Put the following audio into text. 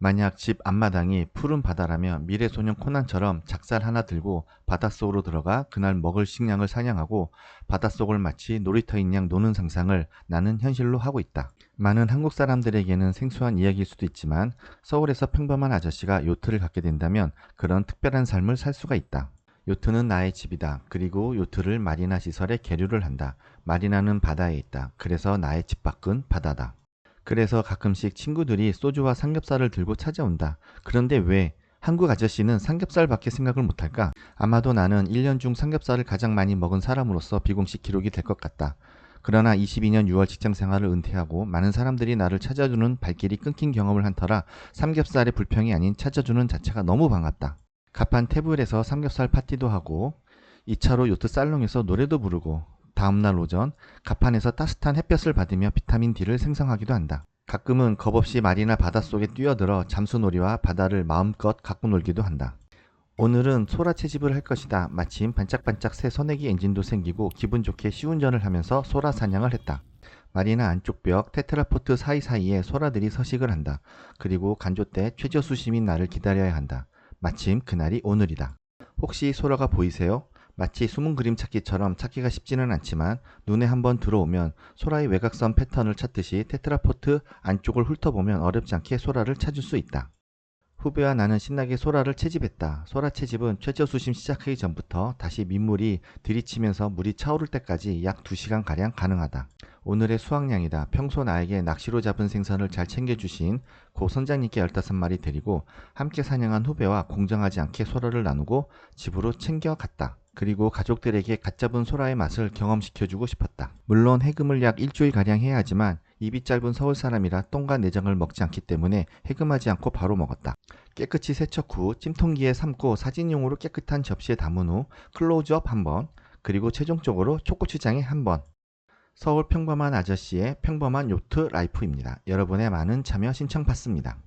만약 집 앞마당이 푸른 바다라면 미래소년 코난처럼 작살 하나 들고 바닷속으로 들어가 그날 먹을 식량을 사냥하고 바닷속을 마치 놀이터인 양 노는 상상을 나는 현실로 하고 있다. 많은 한국 사람들에게는 생소한 이야기일 수도 있지만 서울에서 평범한 아저씨가 요트를 갖게 된다면 그런 특별한 삶을 살 수가 있다. 요트는 나의 집이다. 그리고 요트를 마리나 시설에 계류를 한다. 마리나는 바다에 있다. 그래서 나의 집 밖은 바다다. 그래서 가끔씩 친구들이 소주와 삼겹살을 들고 찾아온다. 그런데 왜 한국 아저씨는 삼겹살밖에 생각을 못할까? 아마도 나는 1년 중 삼겹살을 가장 많이 먹은 사람으로서 비공식 기록이 될 것 같다. 그러나 22년 6월 직장 생활을 은퇴하고 많은 사람들이 나를 찾아주는 발길이 끊긴 경험을 한 터라 삼겹살의 불평이 아닌 찾아주는 자체가 너무 반갑다. 가판 테이블에서 삼겹살 파티도 하고 2차로 요트 살롱에서 노래도 부르고 다음날 오전 가판에서 따뜻한 햇볕을 받으며 비타민 D를 생성하기도 한다. 가끔은 겁 없이 마리나 바닷속에 뛰어들어 잠수놀이와 바다를 마음껏 갖고 놀기도 한다. 오늘은 소라 채집을 할 것이다. 마침 반짝반짝 새 선내기 엔진도 생기고 기분 좋게 시운전을 하면서 소라 사냥을 했다. 마리나 안쪽 벽 테트라포트 사이사이에 소라들이 서식을 한다. 그리고 간조 때 최저수 시민 나를 기다려야 한다. 마침 그날이 오늘이다. 혹시 소라가 보이세요? 마치 숨은 그림 찾기처럼 찾기가 쉽지는 않지만 눈에 한번 들어오면 소라의 외곽선 패턴을 찾듯이 테트라포트 안쪽을 훑어보면 어렵지 않게 소라를 찾을 수 있다. 후배와 나는 신나게 소라를 채집했다. 소라 채집은 최저 수심 시작하기 전부터 다시 민물이 들이치면서 물이 차오를 때까지 약 2시간가량 가능하다. 오늘의 수확량이다. 평소 나에게 낚시로 잡은 생선을 잘 챙겨주신 고 선장님께 15마리 드리고 함께 사냥한 후배와 공정하지 않게 소라를 나누고 집으로 챙겨갔다. 그리고 가족들에게 갓 잡은 소라의 맛을 경험시켜주고 싶었다. 물론 해금을 약 일주일가량 해야 하지만 입이 짧은 서울 사람이라 똥과 내장을 먹지 않기 때문에 해금하지 않고 바로 먹었다. 깨끗이 세척 후 찜통기에 삶고 사진용으로 깨끗한 접시에 담은 후 클로즈업 한 번, 그리고 최종적으로 초고추장에 한 번. 서울 평범한 아저씨의 평범한 요트 라이프입니다. 여러분의 많은 참여 신청 받습니다.